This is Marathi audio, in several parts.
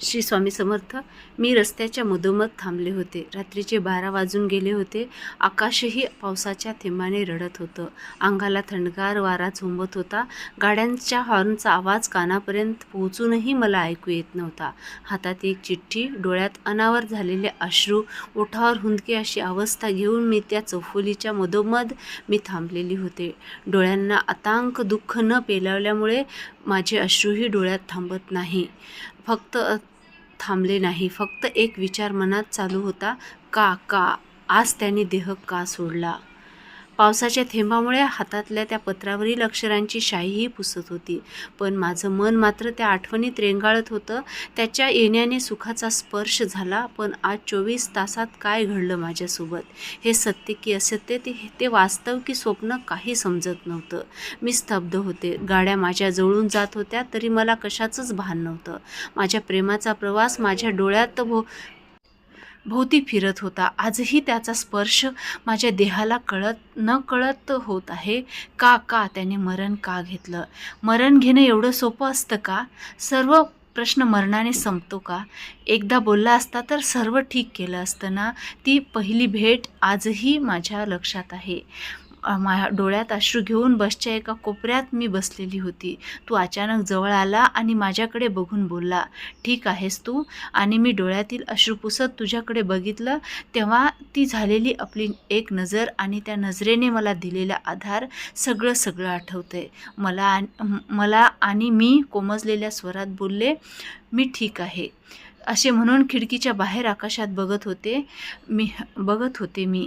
श्री स्वामी समर्थ. मी रस्त्याच्या मधोमध थांबले होते. रात्रीचे बारा वाजून गेले होते. आकाशही पावसाच्या थेंबाने रडत होतं. अंगाला थंडगार वारा झोंबत होता. गाड्यांच्या हॉर्नचा आवाज कानापर्यंत पोहोचूनही मला ऐकू येत नव्हता. हातात एक चिठ्ठी डोळ्यात अनावर झालेले अश्रू ओठावर हुंदके अशी अवस्था घेऊन मी त्या चौफुलीच्या मधोमध मी थांबलेली होते. डोळ्यांना अतांक दुःख न पेलावल्यामुळे माझे अश्रूही डोळ्यात थांबत नाही. फक्त थांबले नाही. फक्त एक विचार मनात चालू होता का का? आज त्याने देह का सोडला? पावसाच्या थेंबामुळे हातातल्या त्या पत्रावरील अक्षरांची शाईही पुसत होती. पण माझं मन मात्र त्या आठवणीत रेंगाळत होतं. त्याच्या येण्याने सुखाचा स्पर्श झाला पण आज चोवीस तासात काय घडलं माझ्यासोबत? हे सत्य की असत्य ते ते वास्तव की स्वप्न काही समजत नव्हतं. मी स्तब्ध होते. गाड्या माझ्या जवळून जात होत्या तरी मला कशाचंच भान नव्हतं. माझ्या प्रेमाचा प्रवास माझ्या डोळ्यात भो भोवती फिरत होता. आजही त्याचा स्पर्श माझ्या देहाला कळत न कळत होत आहे. का का त्याने मरण का घेतलं? मरण घेणं एवढं सोपं असतं का? सर्व प्रश्न मरणाने संपतो का? एकदा बोलला असता तर सर्व ठीक केलं असतं ना? ती पहिली भेट आजही माझ्या लक्षात आहे. मा डोळ्यात अश्रू घेऊन बसच्या एका कोपऱ्यात मी बसलेली होती. तू अचानक जवळ आला आणि माझ्याकडे बघून बोलला ठीक आहेस तू? आणि मी डोळ्यातील अश्रू पुसत तुझ्याकडे बघितलं तेव्हा ती झालेली आपली एक नजर आणि त्या नजरेने मला दिलेला आधार सगळं सगळं आठवतंय. मला मला आणि मी कोमजलेल्या स्वरात बोलले मी ठीक आहे. असे म्हणून खिडकीच्या बाहेर आकाशात बघत होते मी बघत होते मी.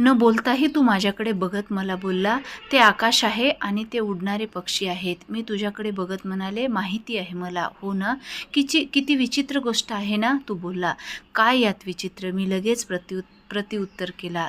न बोलताही तू माझ्याकडे बघत मला बोलला. ते आकाश आहे आणि ते उडणारे पक्षी आहेत. मी तुझ्याकडे बघत म्हणाले माहिती आहे मला. हो ना? किची किती विचित्र गोष्ट आहे ना? तू बोलला. काय यात विचित्र? मी लगेच प्रत्यु प्रतिउत्तर केला.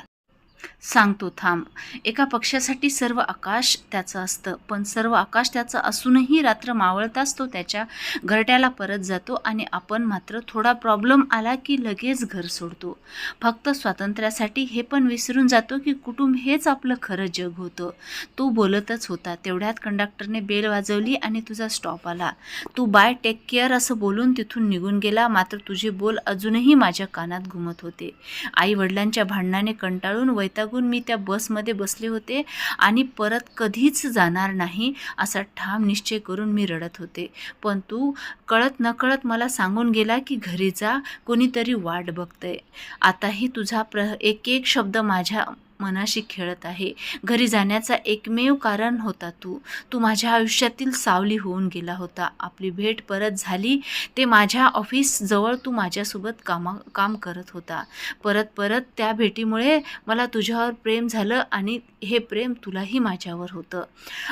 सांगतो थांब. एका पक्षासाठी सर्व आकाश त्याचं असतं पण सर्व आकाश त्याचं असूनही रात्र मावळताच तो त्याच्या घरट्याला परत जातो आणि आपण मात्र थोडा प्रॉब्लेम आला की लगेच घर सोडतो. फक्त स्वातंत्र्यासाठी हे पण विसरून जातो की कुटुंब हेच आपलं खरं जग होतं. तो बोलतच होता तेवढ्यात कंडक्टरने बेल वाजवली आणि तुझा स्टॉप आला. तू बाय टेक केअर असं बोलून तिथून निघून गेला मात्र तुझे बोल अजूनही माझ्या कानात घुमत होते. आई वडिलांच्या भांडणाने कंटाळून वै वैतागून मी त्या बसमध्ये बसले होते आणि परत कधीच जाणार नाही असा ठाम निश्चय करून मी रडत होते. पण तू कळत नकळत मला सांगून गेला की घरी जा कोणीतरी वाट बघतंय. आताही तुझा प्र एक एक शब्द माझ्या मनाशी खेळत आहे. घरी जाण्याचा एकमेव कारण होता तू. तू माझ्या आयुष्यातील सावली होऊन गेला होता. आपली भेट परत झाली ते माझ्या ऑफिसजवळ तू माझ्यासोबत कामा काम करत होता. परत परत त्या भेटीमुळे मला तुझ्यावर प्रेम झालं आणि हे प्रेम तुलाही माझ्यावर होतं.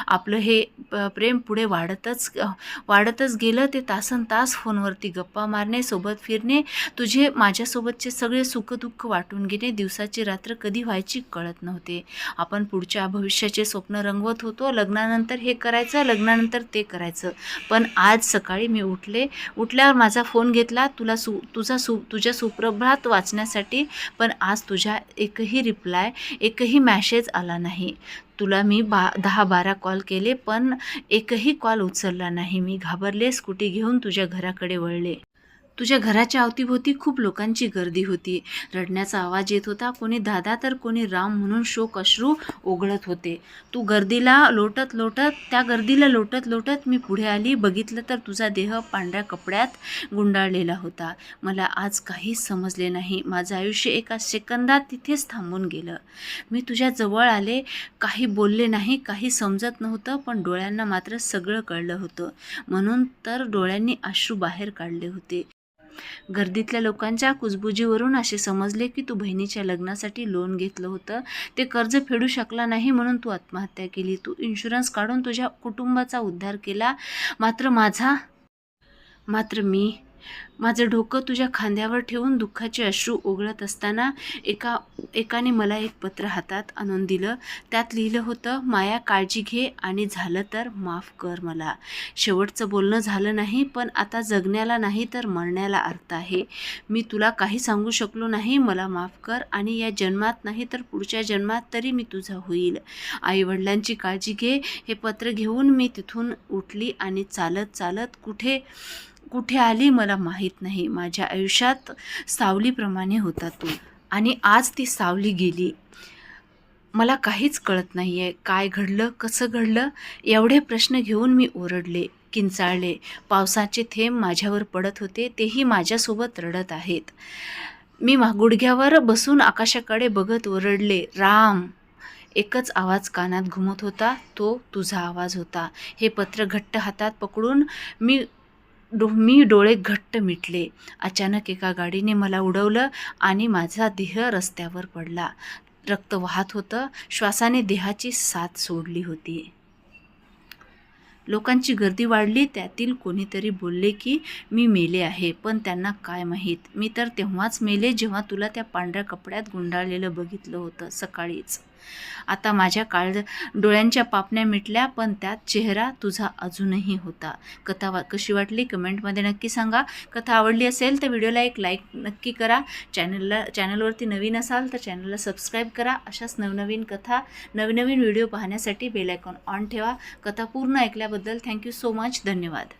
आपलं हे प- प्रेम पुढे वाढतच वाढतच गेलं ते तासन तास फोनवरती गप्पा मारणे सोबत फिरणे तुझे माझ्यासोबतचे सगळे सुखदुःख वाटून घेणे दिवसाची रात्र कधी व्हायची कळत नव्हते. आपण पुढच्या भविष्याचे स्वप्न रंगवत होतो. लग्नानंतर हे करायचं लग्नानंतर ते करायचं. पण आज सकाळी मी उठले. उठल्यावर माझा फोन घेतला. तुला सु तुझा सु तुझ्या सुप्रभात वाचण्यासाठी. पण आज तुझ्या एकही रिप्लाय एकही मॅसेज आला नाही. तुला मी बा दहा बारा कॉल केले पण एकही कॉल उचलला नाही. मी घाबरले. स्कूटी घेऊन तुझ्या घराकडे वळले. तुझ्या घराच्या अवतीभोवती खूप लोकांची गर्दी होती. रडण्याचा आवाज येत होता. कोणी दादा तर कोणी राम म्हणून शोक अश्रू ओघळत होते. तू गर्दीला लोटत लोटत त्या गर्दीला लोटत लोटत मी पुढे आली. बघितलं तर तुझा देह पांढऱ्या कपड्यात गुंडाळलेला होता. मला आज काहीच समजले नाही. माझं आयुष्य एका सेकंदात तिथेच थांबून गेलं. मी तुझ्या जवळ आले. काही बोलले नाही काही समजत नव्हतं पण डोळ्यांना मात्र सगळं कळलं होतं. म्हणून तर डोळ्यांनी अश्रू बाहेर काढले होते. गर्दीतल्या लोकांच्या कुजबुजीवरून असे समजले की तू बहिणीच्या लग्नासाठी लोन घेतलं होतं. ते कर्ज फेडू शकला नाही म्हणून तू आत्महत्या केली. तू इन्शुरन्स काढून तुझ्या कुटुंबाचा उद्धार केला. मात्र माझा मात्र मी माझं डोकं तुझ्या खांद्यावर ठेवून दुःखाचे अश्रू ओघळत असताना एका एकाने मला एक पत्र हातात आणून दिलं. त्यात लिहिलं होतं माया काळजी घे आणि झालं तर माफ कर मला. शेवटचं बोलणं झालं नाही पण आता जगण्याला नाही तर मरण्याला अर्थ आहे. मी तुला काही सांगू शकलो नाही मला माफ कर आणि या जन्मात नाही तर पुढच्या जन्मात तरी मी तुझा होईल. आईवडिलांची काळजी घे. हे पत्र घेऊन मी तिथून उठली आणि चालत चालत कुठे कुठे आली मला माहीत नाही. माझ्या आयुष्यात सावलीप्रमाणे होता तो. आणि आज ती सावली गेली. मला काहीच कळत नाही आहे काय घडलं? कसं घडलं? एवढे प्रश्न घेऊन मी ओरडले किंचाळले. पावसाचे थेंब माझ्यावर पडत होते. तेही माझ्यासोबत रडत आहेत. मी मा गुडघ्यावर बसून आकाशाकडे बघत ओरडले राम! एकच आवाज कानात घुमत होता. तो तुझा आवाज होता. हे पत्र घट्ट हातात पकडून मी डो मी डोळे घट्ट मिटले. अचानक एका गाडीने मला उडवलं आणि माझा देह रस्त्यावर पडला. रक्त वाहत होतं. श्वासाने देहाची साथ सोडली होती. लोकांची गर्दी वाढली. त्यातील कोणीतरी बोलले की मी मेले आहे पण त्यांना काय माहीत? मी तर तेव्हाच मेले जेव्हा तुला त्या पांढऱ्या कपड्यात गुंडाळलेलं बघितलं होतं सकाळीच. आता माझ्या काळ डोळ्यांच्या पापण्या मिटल्या पण त्यात चेहरा तुझा अजूनही होता. कथा वा कशी वाटली? कमेंटमध्ये नक्की सांगा. कथा आवडली असेल तर व्हिडिओला एक लाईक नक्की करा. चॅनलला चॅनलवरती नवीन असाल तर चॅनलला सबस्क्राईब करा. अशाच नवनवीन कथा नवनवीन व्हिडिओ पाहण्यासाठी बेलायकॉन ऑन ठेवा. कथा पूर्ण ऐकल्याबद्दल थँक्यू सो मच. धन्यवाद.